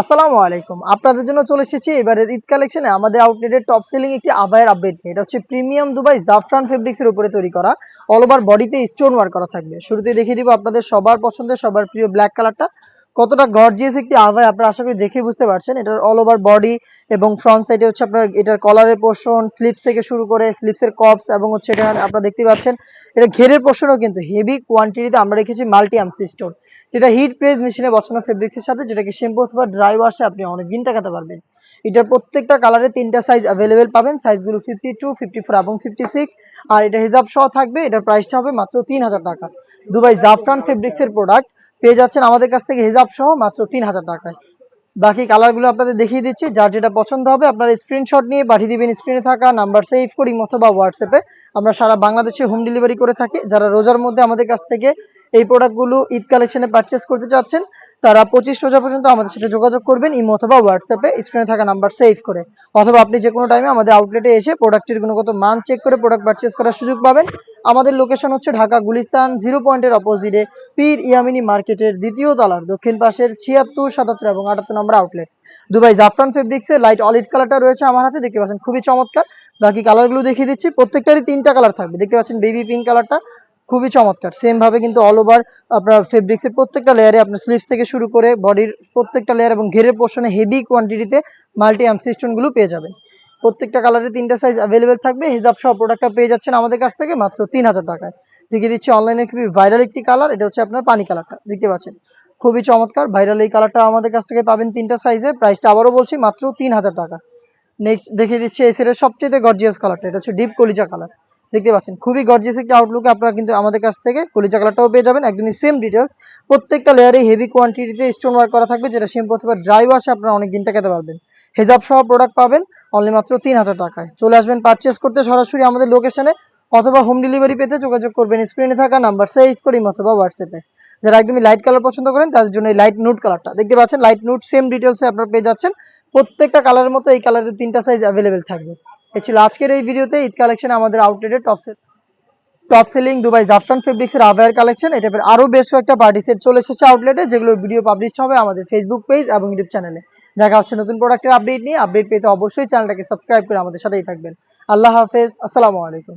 আসসালামু আলাইকুম। আপনাদের জন্য চলে এসেছি এবারের ঈদ কালেকশনে আমাদের আউটলেটের টপ সেলিং একটি আবায়ের আপডেট নিয়ে। এটা হচ্ছে প্রিমিয়াম দুবাই জাফরান ফেব্রিক্সের উপরে তৈরি করা। অল ওভার বডিতে স্টোন ওয়ার্ক করা থাকবে। শুরুতে দেখিয়ে দিব আপনাদের সবার পছন্দের, সবার প্রিয় ব্ল্যাক কালারটা কতটা গর্জিয়াস একটি আভায় আপনারা আশা করি দেখে বুঝতে পারছেন। এটার অল ওভার বডি এবং ফ্রন্ট সাইডে হচ্ছে আপনার এটার কলারের পোর্শন স্লিপস থেকে শুরু করে স্লিপসের কপস এবং হচ্ছে এটা আপনারা দেখতে পাচ্ছেন, এটা ঘেরের পোর্শনও কিন্তু হেভি কোয়ান্টিটিতে আমরা রেখেছি মাল্টি আম সিস্টোন যেটা হিট প্রেস মেশিনে বসানো ফেব্রিক্সের সাথে, যেটাকে শ্যাম্পু অথবা ড্রাই ওয়াশে আপনি অনেক দিন টাকাতে পারবেন। এটার প্রত্যেকটা কালারে তিনটা সাইজ অ্যাভেলেবেল পাবেন। সাইজগুলো ফিফটি টু ফিফটি ফোর এবং ফিফটি সিক্স আর এটা হিজাব সহ থাকবে। এটার প্রাইসটা হবে মাত্র তিন হাজার টাকা। দুবাই জাফরান ফেব্রিক্সের প্রোডাক্ট পেয়ে যাচ্ছেন আমাদের কাছ থেকে হিজাব সহ মাত্র তিন হাজার টাকায়। বাকি কালারগুলো আপনাদের দেখিয়ে দিচ্ছি। যার যেটা পছন্দ হবে আপনারা স্ক্রিনশট নিয়ে পাঠিয়ে দিবেন স্ক্রিনে থাকা নাম্বার সেভ করি অথবা হোয়াটসঅ্যাপে আমরা সারা বাংলাদেশে হোম ডেলিভারি করে থাকি। যারা রোজার মধ্যে আমাদের কাছ থেকে এই প্রোডাক্টগুলো ঈদ কালেকশনে পারচেস করতে চাচ্ছেন তারা পঁচিশ রোজা পর্যন্ত আমাদের সাথে যোগাযোগ করবেন, ইমো অথবা হোয়াটসঅ্যাপে স্ক্রিনে থাকা নাম্বার সেভ করে। অথবা আপনি যে কোনো টাইমে আমাদের আউটলেটে এসে প্রোডাক্টের গুণগত মান চেক করে প্রোডাক্ট পারচেস করার সুযোগ পাবেন। আমাদের লোকেশন হচ্ছে ঢাকা গুলিস্তান জিরো পয়েন্টের অপোজিটে পীর ইয়ামিনী মার্কেটের দ্বিতীয় তলার, দক্ষিণ পাশের ছিয়াত্তর, সাতাত্তর এবং আটাত্তর নম্বর আউটলেট দুবাই জাফরান ফেব্রিক্সের লাইট অলিভ কালারটা রয়েছে আমার হাতে, দেখতে পাচ্ছেন খুবই চমৎকার। বাকি কালারগুলো দেখিয়ে দিচ্ছি, প্রত্যেকটারই তিনটা কালার থাকবে। দেখতে পাচ্ছেন বেবি পিঙ্ক কালারটা খুবই চমৎকার। সেম ভাবে কিন্তু অল ওভার আপনার ফেব্রিক্সের প্রত্যেকটা লেয়ারে আপনার স্লিভস থেকে শুরু করে বডির প্রত্যেকটা লেয়ার এবং ঘেরের পোর্শনে হেভি কোয়ান্টিটিতে মাল্টি গুলো পেয়ে যাবেন। প্রত্যেকটা কালারে তিনটা সাইজ অ্যাভেলেবেল থাকবে। হিজাব সহ প্রোডাক্টটা পেয়ে যাচ্ছেন আমাদের কাছ থেকে মাত্র তিন হাজার টাকায়। দেখিয়ে দিচ্ছি অনলাইনে খুবই ভাইরাল একটি কালার এটা হচ্ছে আপনার পানি কালারটা দেখতে পাচ্ছেন? খুবই চমৎকার ভাইরাল এই কালারটা আমাদের কাছ থেকে পাবেন তিনটা সাইজের প্রাইসটা আবারও বলছি মাত্র তিন হাজার টাকা। নেক্সট দেখিয়ে দিচ্ছি এই সেটের সবচেয়ে গর্জিয়াস কালারটা এটা হচ্ছে ডিপ কলিজা কালার দেখতে পাচ্ছেন। খুবই গর্জিয়াস একটা আউটলুকে আপনারা কিন্তু আমাদের কাছ থেকে কলিজা কালারটাও পেয়ে যাবেন। একদমই সেম ডিটেলস প্রত্যেকটা লেয়ারে হেভি কোয়ান্টিটিতে স্টোন ওয়ার্ক করা থাকবে, যেটা শ্যাম্পু অথবা ড্রাই ওয়াশে আপনারা অনেক দিন টাকাতে পারবেন। হেজাব সহ প্রোডাক্ট পাবেন অনলি মাত্র তিন হাজার টাকায়। চলে আসবেন পারচেস করতে সরাসরি আমাদের লোকেশনে অথবা হোম ডেলিভারি পেতে যোগাযোগ করবেন স্ক্রিনে থাকা নাম্বার সেভ করি অথবা হোয়াটসঅ্যাপে যারা একদমই লাইট কালার পছন্দ করেন, তাদের জন্য এই লাইট নুট কালারটা দেখতে পাচ্ছেন লাইট নুট সেম ডিটেলসে আপনারা পেয়ে যাচ্ছেন। প্রত্যেকটা কালারের মতো এই কালারের তিনটা সাইজ অ্যাভেলেবেল থাকবে। এ ছিল আজকের এই ভিডিওতে ঈদ কালেকশন আমাদের আউটলেটের top sale top selling Dubai জাফরান ফেব্রিক্সের আভায়ার কালেকশন। এটা আরও বেশ কয়েকটা পার্টি সেট চলে এসেছে আউটলেটে যেগুলো ভিডিও পাবলিশ হবে আমাদের ফেসবুক পেজ এবং ইউটিউব চ্যানেলে দেখা হচ্ছে নতুন প্রোডাক্টের আপডেট নিয়ে। আপডেট পেতে অবশ্যই চ্যানেলটাকে সাবস্ক্রাইব করে আমাদের সাথেই থাকবেন। আল্লাহ হাফেজ। আসসালামু আলাইকুম।